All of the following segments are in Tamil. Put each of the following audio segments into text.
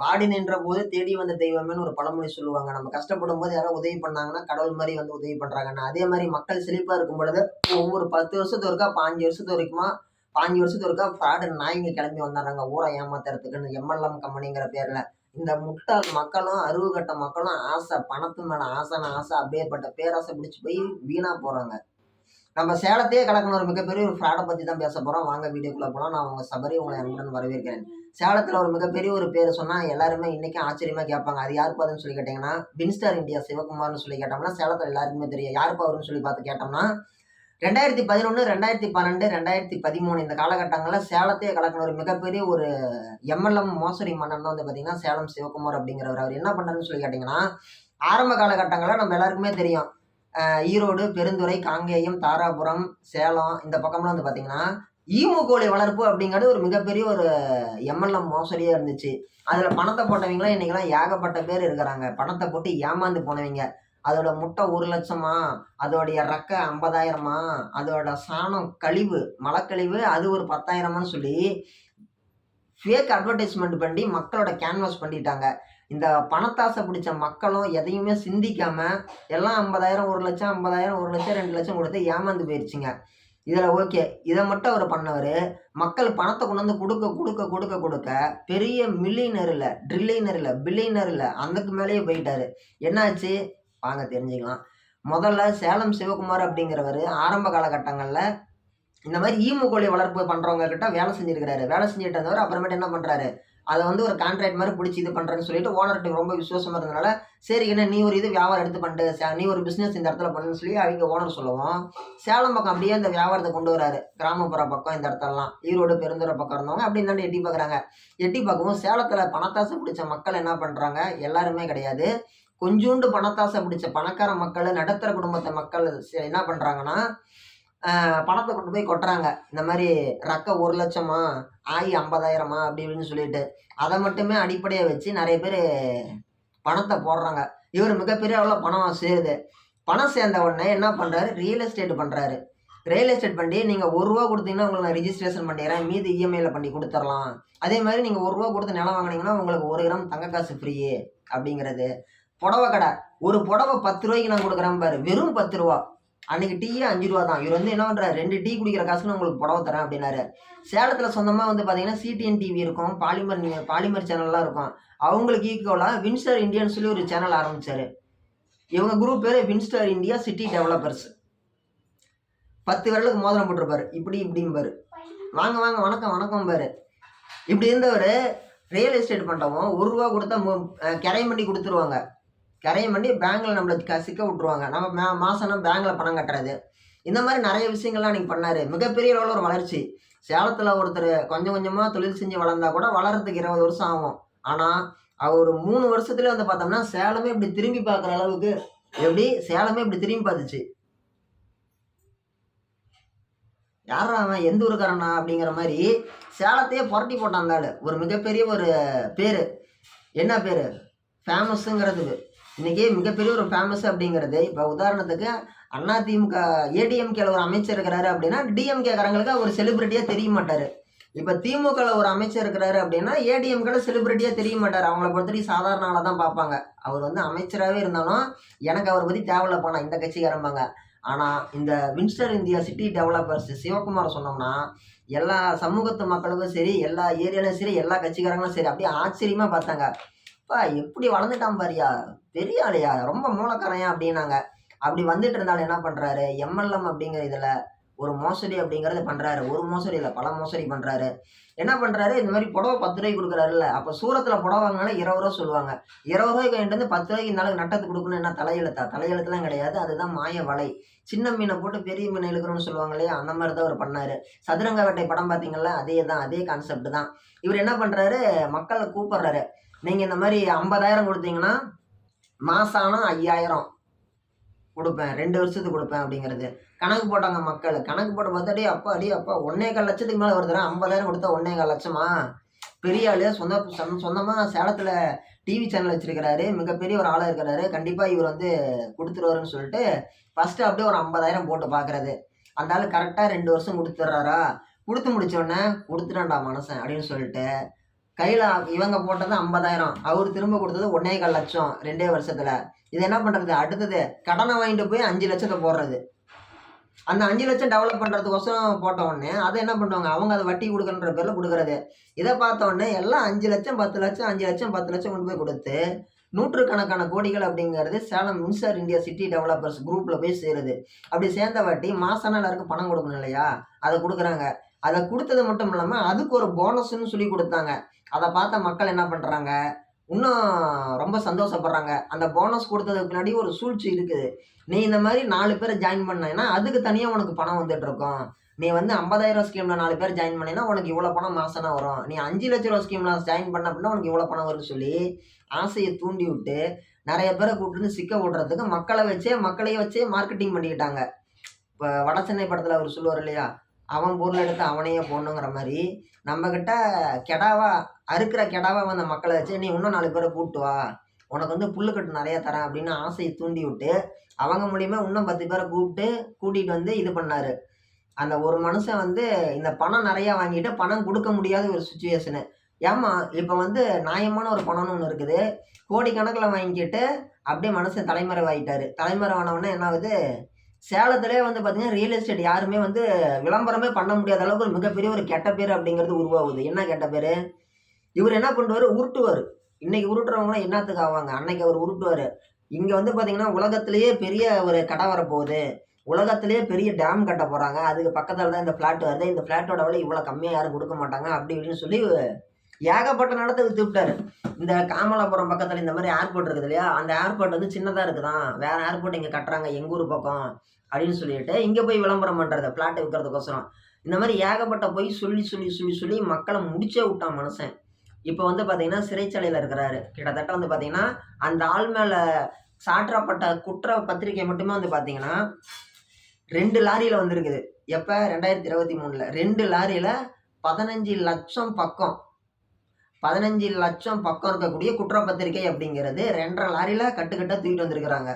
வாடி நின்ற போது தேடி வந்த தெய்வம்னு ஒரு பழமொழி சொல்லுவாங்க. நம்ம கஷ்டப்படும் போது யாராவது உதவி பண்ணாங்கன்னா கடவுள் மாதிரி வந்து உதவி பண்ணுறாங்கன்னா அதே மாதிரி மக்கள் செழிப்பாக இருக்கும் பொழுது ஒவ்வொரு பத்து வருஷத்து ஒருக்கா பாஞ்சு வருஷத்து வரைக்குமா பாஞ்சு வருஷத்து ஒருக்கா ஃப்ராடு நாய்ங்க கிளம்பி வந்துடுறாங்க. ஊரை ஏமாத்துறதுக்குன்னு எம்எல்எம் கம்பெனிங்கிற பேரில். இந்த முட்டாள் மக்களும் அருவு கட்ட மக்களும் ஆசை பணத்து மேலே ஆசைன்னு ஆசை அப்படியேப்பட்ட பேராசை பிடிச்சி போய் வீணாக போகிறாங்க நம்ம சேலத்தையே கலக்கணும் ஒரு மிகப்பெரிய ஒரு ஃப்ராடை பற்றி தான் பேச போகிறோம் வாங்க வீடியோக்குள்ளே போனால் நான் உங்கள் சபரி உங்களை அன்புடன் வரவேற்கிறேன். சேலத்தில் ஒரு மிகப்பெரிய ஒரு பேர் சொன்னால் எல்லாருமே இன்றைக்கும் ஆச்சரியமாக கேட்பாங்க. அது யார் பாதுன்னு சொல்லி கேட்டிங்கன்னா பின்ஸ்டார் இந்தியா சிவகுமார்னு சொல்லி கேட்டோம்னா சேலத்தில் எல்லாருக்குமே தெரியும். யார் பாருன்னு சொல்லி பார்த்து கேட்டோம்னா ரெண்டாயிரத்தி பதினொன்று ரெண்டாயிரத்தி பன்னெண்டு ரெண்டாயிரத்தி பதிமூணு இந்த காலகட்டங்களில் சேலத்தையே கலக்கின ஒரு மிகப்பெரிய ஒரு எம்எல்எம் மோசடி மன்னன் தான் வந்து பார்த்தீங்கன்னா சேலம் சிவகுமார் அப்படிங்கிறவர். அவர் என்ன பண்ணுறதுன்னு சொல்லி கேட்டிங்கன்னா ஆரம்ப காலகட்டங்களில் நம்ம எல்லாருக்குமே தெரியும். ஈரோடு பெருந்துறை காங்கேயம் தாராபுரம் சேலம் இந்த பக்கம்லாம் வந்து பார்த்தீங்கன்னா ஈமு கோழி வளர்ப்பு அப்படிங்கிறது ஒரு மிகப்பெரிய ஒரு எம்எல்எம் மோசடியாக இருந்துச்சு. அதில் பணத்தை போட்டவங்களாம் இன்றைக்கெல்லாம் ஏகப்பட்ட பேர் இருக்கிறாங்க. பணத்தை போட்டு ஏமாந்து போனவங்க. அதோட முட்டை ஒரு லட்சமா அதோடைய ரெக்க ஐம்பதாயிரமா அதோட சாணம் கழிவு மலக்கழிவு அது ஒரு பத்தாயிரமான்னு சொல்லி ஃபேக் அட்வர்டைஸ்மெண்ட் பண்ணி மக்களோட கேன்வாஸ் பண்ணிட்டாங்க. இந்த பணத்தாசை பிடிச்ச மக்களும் எதையுமே சிந்திக்காமல் எல்லாம் ஐம்பதாயிரம் ஒரு லட்சம் ஐம்பதாயிரம் ஒரு லட்சம் ரெண்டு லட்சம் கொடுத்து ஏமாந்து போயிடுச்சுங்க இதில் ஓகே. இதை மட்டும் அவர் பண்ணவர். மக்கள் பணத்தை கொண்டு வந்து கொடுக்க கொடுக்க கொடுக்க கொடுக்க பெரிய மில்லியனர் இல்லை ட்ரில்லியனர் இல்லை இல்லை அதுக்கு மேலேயே போயிட்டார். என்னாச்சு? வாங்க தெரிஞ்சுக்கலாம். முதல்ல சேலம் சிவகுமார் அப்படிங்கிறவர் ஆரம்ப காலகட்டங்களில் இந்த மாதிரி ஈமு கோழி வளர்ப்பு பண்ணுறவங்க கிட்ட வேலை செஞ்சுருக்கிறாரு. வேலை செஞ்சுட்டு இருந்தவர் அப்புறமேட்டு என்ன பண்ணுறாரு அதை வந்து ஒரு கான்ட்ராக்ட் மாதிரி பிடிச்சி இது பண்ணுறேன்னு சொல்லிட்டு ஓனர்கிட்ட ரொம்ப விசுவாசமாக இருந்தனால சரி என்ன நீ ஒரு இது வியாபாரம் எடுத்து பண்ணிட்டு நீ ஒரு பிஸ்னஸ் இந்த இடத்துல பண்ணுன்னு சொல்லி அவங்க ஓனர் சொல்லுவோம். சேலம் பக்கம் அப்படியே இந்த வியாபாரத்தை கொண்டு வராரு. கிராமப்புற பக்கம் இந்த இடத்துலலாம். ஈரோடு பெருந்துற பக்கம் இருந்தவங்க அப்படி தான் எட்டி பார்க்குறாங்க எட்டி பார்க்கவும் சேலத்தில் பணத்தாசை பிடிச்ச மக்கள் என்ன பண்ணுறாங்க எல்லாருமே கிடையாது. கொஞ்சூண்டு பணத்தாசை பிடிச்ச பணக்கார மக்கள் நடுத்தர குடும்பத்தை மக்கள் என்ன பண்ணுறாங்கன்னா பணத்தை கொண்டு போய் கொட்டுறாங்க. இந்த மாதிரி ரக்க ஒரு லட்சமா ஆயி ஐம்பதாயிரமா அப்படி இப்படின்னு சொல்லிட்டு அதை மட்டுமே அடிப்படையாக வச்சு நிறைய பேர் பணத்தை போடுறாங்க. இவர் மிகப்பெரிய அளவில் பணம் சேருது பணம் சேர்ந்த உடனே என்ன பண்ணுறாரு ரியல் எஸ்டேட் பண்ணுறாரு ரியல் எஸ்டேட் பண்ணி நீங்கள் ஒரு ரூபா கொடுத்தீங்கன்னா உங்களுக்கு நான் ரிஜிஸ்ட்ரேஷன் பண்ணிடுறேன். மீது இஎம்ஐயில் பண்ணி கொடுத்துடலாம். அதே மாதிரி நீங்கள் ஒரு ரூபா கொடுத்து நிலம் வாங்கினீங்கன்னா உங்களுக்கு ஒரு கிராம் தங்க காசு ஃப்ரீ அப்படிங்கிறது. புடவை கடை. ஒரு புடவை பத்து ரூபாய்க்கு நான் கொடுக்குறேன் பாரு. வெறும் பத்து ரூபா. அன்றைக்கி டீயே அஞ்சு ரூபா தான். இவர் வந்து என்ன பண்ணுறாரு ரெண்டு டீ குடிக்கிற காசுக்கு நான் உங்களுக்கு புடவை தரேன் அப்படின்னாரு. சேலத்தில் சொந்தமாக வந்து பார்த்தீங்கன்னா சிடிஎன் டிவி இருக்கும். பாலிமர் பாலிமர் சேனல்லாம் இருக்கும். அவங்களுக்கு ஈக்குவலாக வின்ஸ்டர் இந்தியான்னு சொல்லி ஒரு சேனல் ஆரம்பித்தார் இவங்க குரூப் பேர் வின்ஸ்டர் இந்தியா சிட்டி டெவலப்பர்ஸ் பத்து விரலுக்கு மோதிரம் போட்டிருப்பாரு. இப்படி இப்படிம்பாரு. வாங்க வாங்க வணக்கம் வணக்கம் பாரு இப்படி இருந்தவர் ரியல் எஸ்டேட் பண்ணுறவங்க ஒரு ரூபா கொடுத்தா மு- கரையம் பண்ணி கொடுத்துருவாங்க. கரையும் பண்ணி பேங்க்கில் நம்மளை கசிக்க சிக்க விட்ருவாங்க நம்ம மே மாதம்னா பேங்க்கில் பணம் கட்டுறது. இந்த மாதிரி நிறைய விஷயங்கள்லாம் அன்றைக்கி பண்ணார். மிகப்பெரிய அளவில் ஒரு வளர்ச்சி. சேலத்தில் ஒருத்தர் கொஞ்சம் கொஞ்சமாக தொழில் செஞ்சு வளர்ந்தா கூட வளர்றதுக்கு இருபது வருஷம் ஆகும். ஆனால் அவர் மூணு வருஷத்துல வந்து பார்த்தோம்னா சேலமே இப்படி திரும்பி பார்க்குற அளவுக்கு எப்படி சேலமே இப்படி திரும்பி பார்த்துச்சு யாரா அவன்? எந்த ஊருக்காரனா அப்படிங்கிற மாதிரி சேலத்தையே புரட்டி போட்டான் ஒரு மிகப்பெரிய ஒரு பேர். என்ன பேர்? ஃபேமஸுங்கிறதுக்கு இன்றைக்கி மிகப்பெரிய ஒரு ஃபேமஸ் அப்படிங்கிறது. இப்போ உதாரணத்துக்கு அதிமுக ஏடிஎம்கேல ஒரு அமைச்சர் இருக்கிறாரு அப்படின்னா டிஎம்கே காரங்களுக்கு ஒரு செலிபிரிட்டியாக தெரிய மாட்டார். இப்போ திமுகவில் ஒரு அமைச்சர் இருக்கிறாரு அப்படின்னா ஏடிஎம்கேல செலிபிரிட்டியாக தெரிய மாட்டார். அவங்கள பொறுத்தவரைக்கும் சாதாரண ஆளாக தான் பார்ப்பாங்க. அவர் வந்து அமைச்சராகவே இருந்தாலும் எனக்கு அவரை பற்றி தேவையில்ல போனால் இந்த கட்சிக்காரம்பாங்க. ஆனால் இந்த Winstar India city developers Sivakumar சொன்னோம்னா எல்லா சமூகத்து மக்களுக்கும் சரி எல்லா ஏரியாலையும் சரி எல்லா கட்சிக்காரங்களும் சரி அப்படியே ஆச்சரியமாக பார்த்தாங்க. அப்பா எப்படி வளர்ந்துட்டான் பாரியா? பெரிய ஆளையா? ரொம்ப மூலக்காரையா அப்படின்னாங்க. அப்படி வந்துட்டு இருந்தாலும் என்ன பண்ணுறாரு எம்எல்எம் அப்படிங்கிற இதில் ஒரு மோசடி அப்படிங்கிறது பண்ணுறாரு ஒரு மோசடி இல்லை பல மோசடி பண்ணுறாரு என்ன பண்ணுறாரு இந்த மாதிரி புடவை பத்து ரூபாய்க்கு கொடுக்குறாருல்ல. அப்போ சூரத்தில் புடவை வாங்கினாலே இருபது ரூபா சொல்லுவாங்க. இருபது ரூபாய்க்கு வாங்கிட்டு வந்து பத்து ரூபாய்க்கு நாளுக்கு நட்டத்துக்கு கொடுக்கணும் என்ன தலையெழுத்தா? தலையெழுத்துலாம் கிடையாது. அதுதான் மாய வலை. சின்ன மீனை போட்டு பெரிய மீனை இழுக்கணும்னு சொல்லுவாங்க இல்லையா? அந்த மாதிரி தான் அவர் பண்ணாரு. சதுரங்க வேட்டை படம் பார்த்தீங்கல்ல? அதே தான் அதே கான்செப்ட் தான். இவர் என்ன பண்ணுறாரு மக்களை கூப்பிடுறாரு. நீங்கள் இந்த மாதிரி ஐம்பதாயிரம் கொடுத்தீங்கன்னா மாதம் ஆனால் ஐயாயிரம் கொடுப்பேன். ரெண்டு வருஷத்துக்கு கொடுப்பேன் அப்படிங்கிறது. கணக்கு போட்டாங்க மக்கள். கணக்கு போட்டு பார்த்தா அப்பா அடி அப்பா ஒன்னே கால் லட்சத்துக்கு மேலே வருதுடா. ஐம்பதாயிரம் கொடுத்தா ஒன்னே கால் லட்சமா? பெரிய ஆளு சொந்த சொந்தமாக சேலத்தில் டிவி சேனல் வச்சிருக்கிறாரு. மிகப்பெரிய ஒரு ஆளாக இருக்கிறாரு. கண்டிப்பாக இவர் வந்து கொடுத்துருவாருன்னு சொல்லிட்டு ஃபஸ்ட்டு அப்படியே ஒரு ஐம்பதாயிரம் போட்டு பார்க்குறது. அந்த ஆள் கரெக்டாக ரெண்டு வருஷம் கொடுத்துட்றாரா? கொடுத்து முடிச்ச உடனே கொடுத்துட்டான்டா மனசன் அப்படின்னு சொல்லிட்டு கையில் இவங்க போட்டது ஐம்பதாயிரம். அவர் திரும்ப கொடுத்தது ஒன்னே கால் லட்சம் ரெண்டே வருஷத்தில். இது என்ன பண்ணுறது அடுத்தது கடனை வாங்கிட்டு போய் அஞ்சு லட்சத்தை போடுறது. அந்த அஞ்சு லட்சம் டெவலப் பண்ணுறதுக்கோசரம் போட்ட உடனே அதை என்ன பண்ணுவாங்க? அவங்க அதை வட்டி கொடுக்குன்ற பேரில் கொடுக்குறது. இதை பார்த்த உடனே எல்லாம் அஞ்சு லட்சம் பத்து லட்சம் அஞ்சு லட்சம் பத்து லட்சம் கொண்டு போய் கொடுத்து நூற்றுக்கணக்கான கோடிகள் அப்படிங்கிறது சேலம் மின்சார் இந்தியா சிட்டி டெவலப்பர்ஸ் குரூப்பில் போய் சேருது. அப்படி சேர்ந்த வாட்டி மாசம் எல்லாருக்கும் பணம் கொடுக்கணும் இல்லையா? அதை கொடுக்குறாங்க. அதை கொடுத்தது மட்டும் இல்லாமல் அதுக்கு ஒரு போனஸ்ன்னு சொல்லி கொடுத்தாங்க. அதை பார்த்த மக்கள் என்ன பண்ணுறாங்க இன்னும் ரொம்ப சந்தோஷப்படுறாங்க. அந்த போனஸ் கொடுத்ததுக்கு பின்னாடி ஒரு சூழ்ச்சி இருக்குது. நீ இந்த மாதிரி நாலு பேரை ஜாயின் பண்ணேன்னா அதுக்கு தனியாக உனக்கு பணம் வந்துட்டு இருக்கும் நீ வந்து ஐம்பதாயிரம் ஸ்கீமில் நாலு பேர் ஜாயின் பண்ணினா உனக்கு இவ்வளோ பணம் மாசனா வரும். நீ அஞ்சு லட்ச ரூபா ஸ்கீமில் ஜாயின் பண்ண அப்படின்னா உனக்கு இவ்வளோ பணம் வரும்னு சொல்லி ஆசையை தூண்டி விட்டு நிறைய பேரை கூப்பிட்டு சிக்க விடுறதுக்கு மக்களை வச்சே மக்களையே வச்சே மார்க்கெட்டிங் பண்ணிக்கிட்டாங்க. இப்போ வட சென்னை படத்தில் அவர் சொல்லுவார் இல்லையா? அவன் பொருள் எடுத்து அவனையே போடணுங்கிற மாதிரி நம்மக்கிட்ட கெடாவா அறுக்கிற கெடாவா வந்த மக்களை வச்சு நீ இன்னும் நாலு பேரை கூப்பிட்டு வா. உனக்கு வந்து புல்லுக்கட்டு நிறையா தரேன் அப்படின்னு ஆசையை தூண்டி விட்டு அவங்க மூலியமாக இன்னும் பத்து பேரை கூப்பிட்டு கூட்டிகிட்டு வந்து இது பண்ணார். அந்த ஒரு மனுஷன் வந்து இந்த பணம் நிறையா வாங்கிட்டு பணம் கொடுக்க முடியாத ஒரு சுச்சுவேஷனு ஏமா இப்போ வந்து நியாயமான ஒரு பணம்னு ஒன்று இருக்குது. கோடிக்கணக்கில் வாங்கிட்டு அப்படியே மனுஷன் தலைமறைவாயிட்டாரு. தலைமறைவானவொடனே என்ன ஆகுது? சேலத்திலே வந்து பார்த்தீங்கன்னா ரியல் எஸ்டேட் யாருமே வந்து விளம்பரமே பண்ண முடியாத அளவுக்கு ஒரு மிகப்பெரிய ஒரு கெட்ட பேர் அப்படிங்கிறது உருவாகுது. என்ன கெட்ட பேர்? இவர் என்ன பண்ணுவார் உருட்டுவார். இன்னைக்கு உருட்டுறவங்களாம் என்னத்துக்கு ஆவாங்க? அன்னைக்கு அவர் உருட்டுவார். இங்கே வந்து பார்த்தீங்கன்னா உலகத்திலேயே பெரிய ஒரு கடை வரப்போகுது. உலகத்திலேயே பெரிய டேம் கட்ட போகிறாங்க அதுக்கு பக்கத்தில் தான் இந்த ஃப்ளாட் வருது. இந்த ஃப்ளாட்டோட விலை இவ்வளோ கம்மியாக யாரும் கொடுக்க மாட்டாங்க. அப்படி இப்படின்னு சொல்லி ஏகப்பட்ட நடத்த வித்து விட்டாரு. இந்த காமலாபுரம் பக்கத்தில் இந்த மாதிரி ஏர்போர்ட் இருக்குது இல்லையா? அந்த ஏர்போர்ட் வந்து சின்னதாக இருக்குதான். வேற ஏர்போர்ட் இங்கே கட்டுறாங்க எங்கள் ஊர் பக்கம் அப்படின்னு சொல்லிட்டு இங்கே போய் விளம்பரம் பண்ணுறது ஃப்ளாட்டை விற்கிறதுக்கோசரம் இந்த மாதிரி ஏகப்பட்ட போய் சொல்லி சொல்லி சொல்லி சொல்லி மக்களை முடிச்சே விட்டான் மனுஷன். இப்போ வந்து பார்த்தீங்கன்னா சிறைச்சாலையில் இருக்கிறாரு. கிட்டத்தட்ட வந்து பார்த்தீங்கன்னா அந்த ஆள் மேலே சாற்றப்பட்ட குற்ற பத்திரிகை மட்டுமே வந்து பார்த்தீங்கன்னா ரெண்டு லாரியில் வந்திருக்குது. எப்போ? ரெண்டாயிரத்தி இருபத்தி மூணில். ரெண்டு லாரியில் பதினஞ்சு லட்சம் பக்கம் பதினஞ்சு லட்சம் பக்கம் இருக்கக்கூடிய குற்றப்பத்திரிகை அப்படிங்கிறது ரெண்டரை லாரியில் கட்டுக்கட்டாக தூக்கிட்டு வந்திருக்கிறாங்க.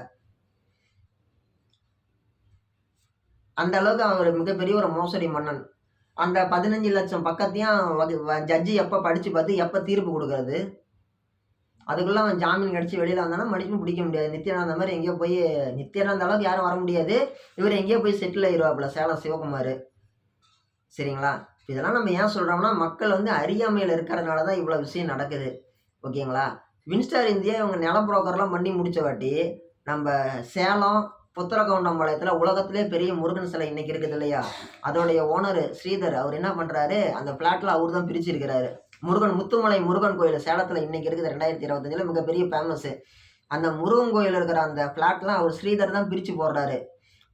அந்த அளவுக்கு அவர் மிகப்பெரிய ஒரு மோசடி மன்னன். அந்த பதினஞ்சு லட்சம் பக்கத்தையும் ஜட்ஜி எப்போ படித்து பார்த்து எப்போ தீர்ப்பு கொடுக்கறது? அதுக்குள்ளே அவன் ஜாமீன் கிடச்சி வெளியில் வந்தானா மனுஷனும் பிடிக்க முடியாது. நித்யானந்த மாதிரி எங்கேயோ போய் நித்யானந்த அளவுக்கு யாரும் வர முடியாது. இவர் எங்கேயோ போய் செட்டில் ஆயிடுவாப்புல சேலம் சிவகுமார். சரிங்களா? இதெல்லாம் நம்ம ஏன் சொல்கிறோம்னா மக்கள் வந்து அறியாமையில் இருக்கிறதுனால தான் இவ்வளோ விஷயம் நடக்குது. ஓகேங்களா? வின்ஸ்டார் இந்தியா இவங்க நில புரோக்கர்லாம் பண்ணி முடிச்ச வாட்டி நம்ம சேலம் புத்திரகவுண்டம்பாளையத்தில் உலகத்திலே பெரிய முருகன் சிலை இன்னைக்கு இருக்குது இல்லையா? அதோடைய ஓனர் ஸ்ரீதர் அவர் என்ன பண்ணுறாரு அந்த ஃப்ளாட்டில் அவர் தான் பிரிச்சிருக்கிறாரு. முருகன் முத்துமலை முருகன் கோயில் சேலத்தில் இன்னைக்கு இருக்குது ரெண்டாயிரத்தி இருபத்தஞ்சில் மிகப்பெரிய ஃபேமஸ்ஸு அந்த முருகன் கோயில் இருக்கிற அந்த ஃப்ளாட்லாம் அவர் ஸ்ரீதர் தான் பிரித்து போடுறாரு.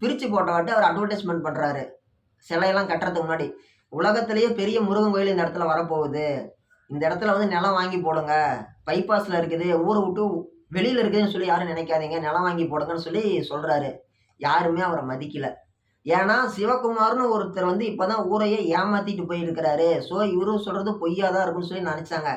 பிரித்து போட்ட வாட்டி அவர் அட்வர்டைஸ்மெண்ட் பண்ணுறாரு சிலையெல்லாம் கட்டுறதுக்கு முன்னாடி. உலகத்திலேயே பெரிய முருகன் கோயில் இந்த இடத்துல வரப்போகுது. இந்த இடத்துல வந்து நிலம் வாங்கி போடுங்க. பைபாஸில் இருக்குது ஊரை விட்டு வெளியில் இருக்குதுன்னு சொல்லி யாரும் நினைக்காதீங்க. நிலம் வாங்கி போடுங்கன்னு சொல்லி சொல்கிறாரு யாருமே அவரை மதிக்கலை. ஏன்னா சிவகுமார்னு ஒருத்தர் வந்து இப்போதான் ஊரையே ஏமாத்திட்டு போயிருக்கிறாரு. ஸோ இவரும் சொல்கிறது பொய்யா தான் இருக்குன்னு சொல்லி நினச்சாங்க.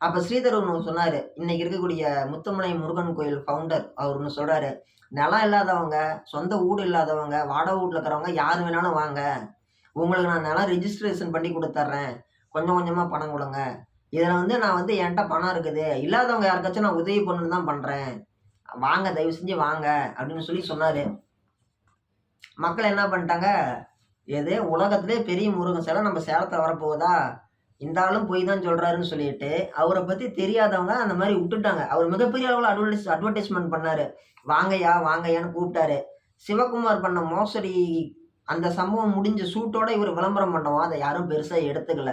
அப்போ ஸ்ரீதர் ஒன்று சொன்னார். இன்னைக்கு இருக்கக்கூடிய முத்துமலை முருகன் கோயில் ஃபவுண்டர் அவர் ஒன்று சொல்கிறாரு நிலம் இல்லாதவங்க சொந்த வீடு இல்லாதவங்க வாடகை வீட்டில் இருக்கிறவங்க யார் வேணாலும் வாங்க. உங்களுக்கு நான் நல்லா ரிஜிஸ்ட்ரேஷன் பண்ணி கொடுத்துட்றேன் கொஞ்சம் கொஞ்சமாக பணம் கொடுங்க. இதில் வந்து நான் வந்து என்கிட்ட பணம் இருக்குது. இல்லாதவங்க யாருக்காச்சும் நான் உதவி பண்ணணுன்னு தான் பண்ணுறேன் வாங்க தயவு செஞ்சு வாங்க அப்படின்னு சொல்லி சொன்னார். மக்கள் என்ன பண்ணிட்டாங்க? எது? உலகத்திலே பெரிய முருகன் சிலை நம்ம சேலத்தை வரப்போகுதா? இந்த ஆளும் போய் தான் சொல்கிறாருன்னு சொல்லிட்டு அவரை பற்றி தெரியாதவங்க அந்த மாதிரி விட்டுட்டாங்க. அவர் மிகப்பெரிய அளவில் அட்வர்டைஸ் அட்வர்டைஸ்மெண்ட் பண்ணார். வாங்கய்யா வாங்கய்யான்னு கூப்பிட்டாரு. சிவகுமார் பண்ண மோசடி அந்த சம்பவம் முடிஞ்ச சூட்டோட இவர் விளம்பரம் பண்ணவும் அதை யாரும் பெருசாக எடுத்துக்கல.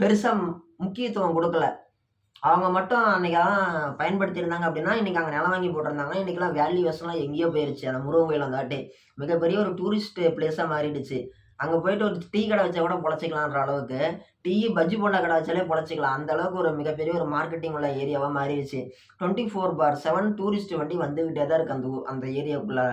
பெருசாக முக்கியத்துவம் கொடுக்கல. அவங்க மட்டும் அன்றைக்கெல்லாம் பயன்படுத்தியிருந்தாங்க அப்படின்னா இன்றைக்கி அங்கே நிலம் வாங்கி போட்டிருந்தாங்கன்னா இன்றைக்கெல்லாம் வேல்யூவேஷன்லாம் எங்கேயோ போயிருச்சு. அந்த முருகன் கோயில் அந்த மிகப்பெரிய ஒரு டூரிஸ்ட் பிளேஸாக மாறிடுச்சு. அங்கே போயிட்டு ஒரு டீ கடை வச்சா கூட பொழைச்சிக்கலான்ற அளவுக்கு டீ பஜ்ஜி போண்டா கடை வச்சாலே பொழைச்சிக்கலாம். அந்த அளவுக்கு ஒரு மிகப்பெரிய ஒரு மார்க்கெட்டிங் உள்ள ஏரியாவாக மாறிடுச்சு. Twenty four by seven tourist வண்டி வந்துக்கிட்டே தான் இருக்குது அந்த அந்த ஏரியாவுக்குள்ளே